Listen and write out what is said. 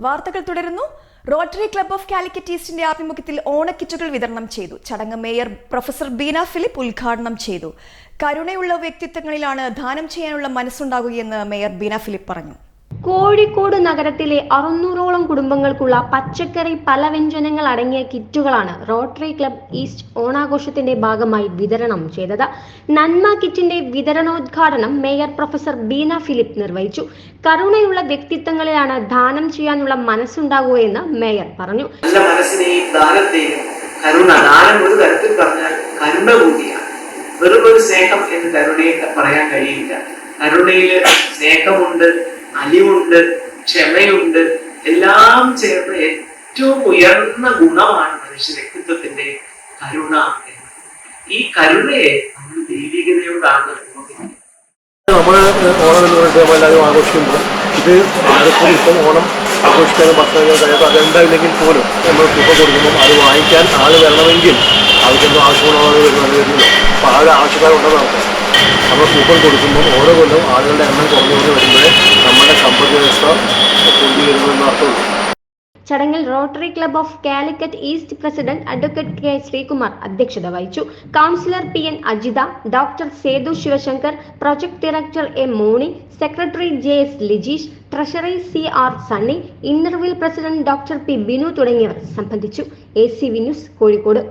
വാർത്തകൾ തുടരുന്നു. Rotary club of Calicut ഈസ്റ്റിന്റെ ആഭിമുഖ്യത്തിൽ ഓണക്കിറ്റുകൾ വിതരണം ചെയ്തു. ചടങ്ങ് മേയർ പ്രൊഫസർ ബീന ഫിലിപ്പ് ഉദ്ഘാടനം ചെയ്തു. കരുണയുള്ള വ്യക്തിത്വങ്ങളിലാണ് ദാനം ചെയ്യാനുള്ള മനസ്സുണ്ടാകുകയെന്ന് മേയർ ബീന ഫിലിപ്പ് പറഞ്ഞു. കോഴിക്കോട് നഗരത്തിലെ അറുന്നൂറോളം കുടുംബങ്ങൾക്കുള്ള പച്ചക്കറി പലവ്യഞ്ജനങ്ങൾ അടങ്ങിയ കിറ്റുകളാണ് റോട്ടറി ക്ലബ് ഈസ്റ്റ് ഓണാഘോഷത്തിന്റെ ഭാഗമായി വിതരണം ചെയ്തത്. നന്മ കിറ്റിന്റെ വിതരണോദ്ഘാടനം മേയർ പ്രൊഫസർ ബീന ഫിലിപ്പ് നിർവഹിച്ചു. കരുണയുള്ള വ്യക്തിത്വങ്ങളിലാണ് ദാനം ചെയ്യാനുള്ള മനസ്സുണ്ടാകുകയെന്ന് മേയർ പറഞ്ഞു. ഒരു വെറും ഒരു സ്നേഹം എന്ന് കരുണയെ പറയാൻ കഴിയില്ല. കരുണയിൽ സ്നേഹമുണ്ട് അലിവുണ്ട് ക്ഷമയുണ്ട് എല്ലാം ചേർന്ന ഏറ്റവും ഉയർന്ന ഗുണമാണ് മനുഷ്യ വ്യക്തിത്വത്തിന്റെ കരുണ ഈ കരുണയെ നമ്മൾ ദൈവികതയോടാണ്. നമ്മൾ ആഘോഷിക്കുമ്പോൾ ഇത് ഓണം ആഘോഷിക്കാനും ഭക്ഷണം കഴിയാത്ത അതുണ്ടായില്ലെങ്കിൽ പോലും നമ്മൾ തുക കൊടുക്കുമ്പോൾ അത് വാങ്ങിക്കാൻ ആൾ വരണമെങ്കിൽ അവർക്കൊന്നും ആവശ്യമുള്ള ആൾ വരുന്നത് വരുന്നില്ല അപ്പോൾ ആൾ ആവശ്യക്കാരുണ്ടെന്ന് നടത്താം നമ്മൾ കൂപ്പൺ കൊടുക്കുമ്പോൾ ഓരോ കൊല്ലം ആളുകളുടെ എണ്ണം കുറഞ്ഞുകൊണ്ട് വരുമ്പോഴേ നമ്മുടെ സമ്പദ് ചടങ്ങിൽ rotary club of Calicut east president advocate K Sreekumar അധ്യക്ഷത വഹിച്ചു. Councillor P N Ajitha doctor Sethu Sivasankar project director M Moni secretary J S Lijeesh treasurer C R Sunny inner wheel president doctor P Binu തുടങ്ങിയവർ സംബന്ധിച്ചു. A C V news Kozhikode.